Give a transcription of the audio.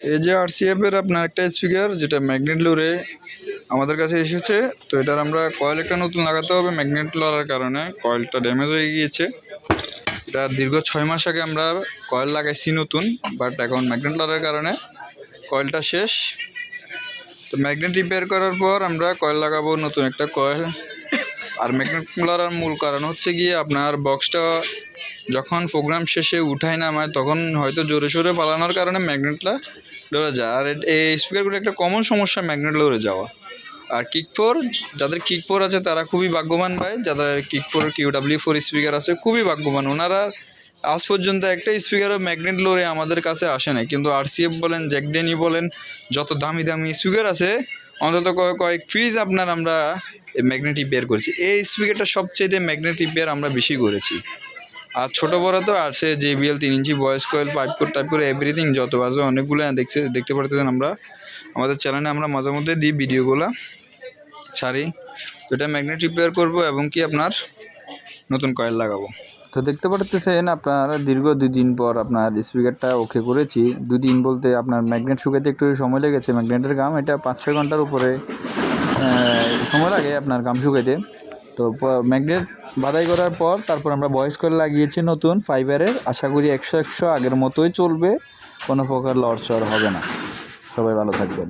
এই যে আরসিএফ এর আপনার একটা স্পিকার যেটা ম্যাগনেট লোরে আমাদের কাছে এসেছে, তো এটার আমরা কয়েল একটা নতুন লাগাতে হবে ম্যাগনেট লড়ার কারণে। কয়েলটা ড্যামেজ হয়ে গিয়েছে। এটা দীর্ঘ ছয় মাস আগে আমরা কয়েল লাগাইছি নতুন বাট এখন ম্যাগনেট লড়ার কারণে কয়েলটা শেষ। তো ম্যাগনেট রিপেয়ার করার পর আমরা কয়েল লাগাবো নতুন একটা কয়েল আর ম্যাগনেট লড়ার মূল কারণ হচ্ছে গিয়ে আপনার বক্সটা যখন প্রোগ্রাম শেষে উঠায় নামায়, তখন হয়তো জোরে সোরে পালানোর কারণে ম্যাগনেটটা লড়ে যায়। আর এই স্পিকারগুলো একটা কমন সমস্যা, ম্যাগনেট লড়ে যাওয়া। আর কিক ফোর যাদের কিক ফোর আছে, তারা খুবই ভাগ্যবান ভাই। যাদের kick four Q W four speaker আছে, খুবই ভাগ্যবান। ওনারা আজ পর্যন্ত একটা স্পিকারও ম্যাগনেট লোরে আমাদের কাছে আসে না কিন্তু আরসিএফ বলেন জ্যাকডেনি বলেন, যত দামি দামি স্পিকার আছে, অন্তত কয়েক ফ্রিজ আপনার আমরা ম্যাগনেট রিপেয়ার করেছি। এই স্পিকারটা সবচেয়ে ম্যাগনেটিক রিপেয়ার আমরা বেশি করেছি। আর ছোটো বড় তো আছে জেবিএল তিন ইঞ্চি voice coil pipe code type করে এভরিথিং যত আছে অনেকগুলো দেখছে, দেখতে পারতেছেন আমরা। আমাদের চ্যানেলে আমরা মাঝে মধ্যে দিই ভিডিওগুলো। ছাড়ি। তো এটা ম্যাগনেট রিপেয়ার করব এবং কি আপনার নতুন কয়েল লাগাবো। তো দেখতে পারতেছেন, আপনার দীর্ঘ দুই দিন পর আপনার স্পিকারটা ওকে করেছি। দুই দিন বলতে আপনার ম্যাগনেট শুকাতে একটু সময় লেগেছে ম্যাগনেটের গাম এটা পাঁচ ছয় ঘণ্টার উপরে সময় লাগে আপনার গাম শুকাইতে। তো ম্যাগনেট বাদাই করার পর তারপর আমরা বয়স করে লাগিয়েছি নতুন ফাইবারের। আশা করি একশো একশো আগের মতোই চলবে। কোনো প্রকার লড়চড় হবে না। সবাই ভালো থাকবেন।